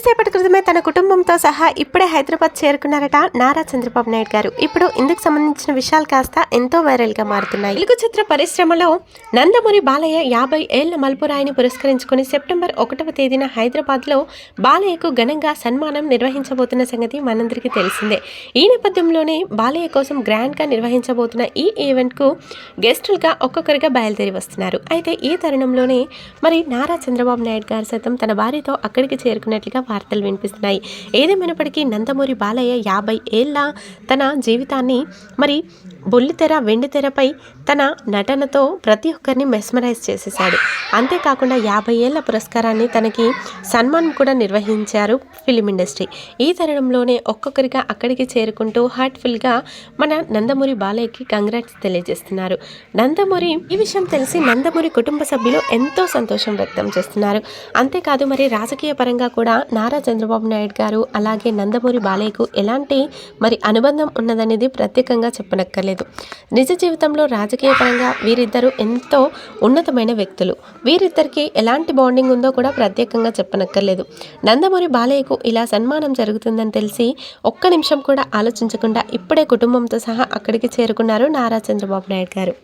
కొద్దిసేపటి క్రితమే తన కుటుంబంతో సహా ఇప్పుడే హైదరాబాద్ చేరుకున్నారట నారా చంద్రబాబు నాయుడు గారు. ఇప్పుడు ఇందుకు సంబంధించిన విషయాలు కాస్త ఎంతో వైరల్గా మారుతున్నాయి. తెలుగు చిత్ర పరిశ్రమలో నందమూరి బాలయ్య యాభై ఏళ్ళ మల్పురాయిని పురస్కరించుకుని సెప్టెంబర్ ఒకటవ తేదీన హైదరాబాద్లో బాలయ్యకు ఘనంగా సన్మానం నిర్వహించబోతున్న సంగతి మనందరికీ తెలిసిందే. ఈ నేపథ్యంలోనే బాలయ్య కోసం గ్రాండ్గా నిర్వహించబోతున్న ఈ ఈవెంట్కు గెస్టులుగా ఒక్కొక్కరిగా బయలుదేరి వస్తున్నారు. అయితే ఈ తరుణంలోనే మరి నారా చంద్రబాబు నాయుడు గారు సైతం తన భార్యతో అక్కడికి చేరుకున్నట్లుగా వార్తలు వినిపిస్తున్నాయి. ఏదేమైనప్పటికీ నందమూరి బాలయ్య యాభై ఏళ్ళ తన జీవితాన్ని మరి బొల్లితెర వెండితెరపై తన నటనతో ప్రతి ఒక్కరిని మెస్మరైజ్ చేసేశాడు. అంతేకాకుండా యాభై ఏళ్ళ పురస్కారాన్ని తనకి సన్మానం కూడా నిర్వహించారు ఫిలిం ఇండస్ట్రీ. ఈ తరుణంలోనే ఒక్కొక్కరిగా అక్కడికి చేరుకుంటూ హార్ట్ఫుల్గా మన నందమూరి బాలయ్యకి కంగ్రాట్స్ తెలియజేస్తున్నారు. నందమూరి ఈ విషయం తెలిసి నందమూరి కుటుంబ సభ్యులు ఎంతో సంతోషం వ్యక్తం చేస్తున్నారు. అంతేకాదు మరి రాజకీయ పరంగా కూడా నారా చంద్రబాబు నాయుడు గారు అలాగే నందమూరి బాలయ్యకు ఎలాంటి మరి అనుబంధం ఉన్నదనేది ప్రత్యేకంగా చెప్పనక్కర్లేదు. నిజ జీవితంలో రాజకీయ పరంగా వీరిద్దరూ ఎంతో ఉన్నతమైన వ్యక్తులు. వీరిద్దరికి ఎలాంటి బాండింగ్ ఉందో కూడా ప్రత్యేకంగా చెప్పనక్కర్లేదు. నందమూరి బాలయ్యకు ఇలా సన్మానం జరుగుతుందని తెలిసి ఒక్క నిమిషం కూడా ఆలోచించకుండా ఇప్పుడే కుటుంబంతో సహా అక్కడికి చేరుకున్నారు నారా చంద్రబాబు నాయుడు గారు.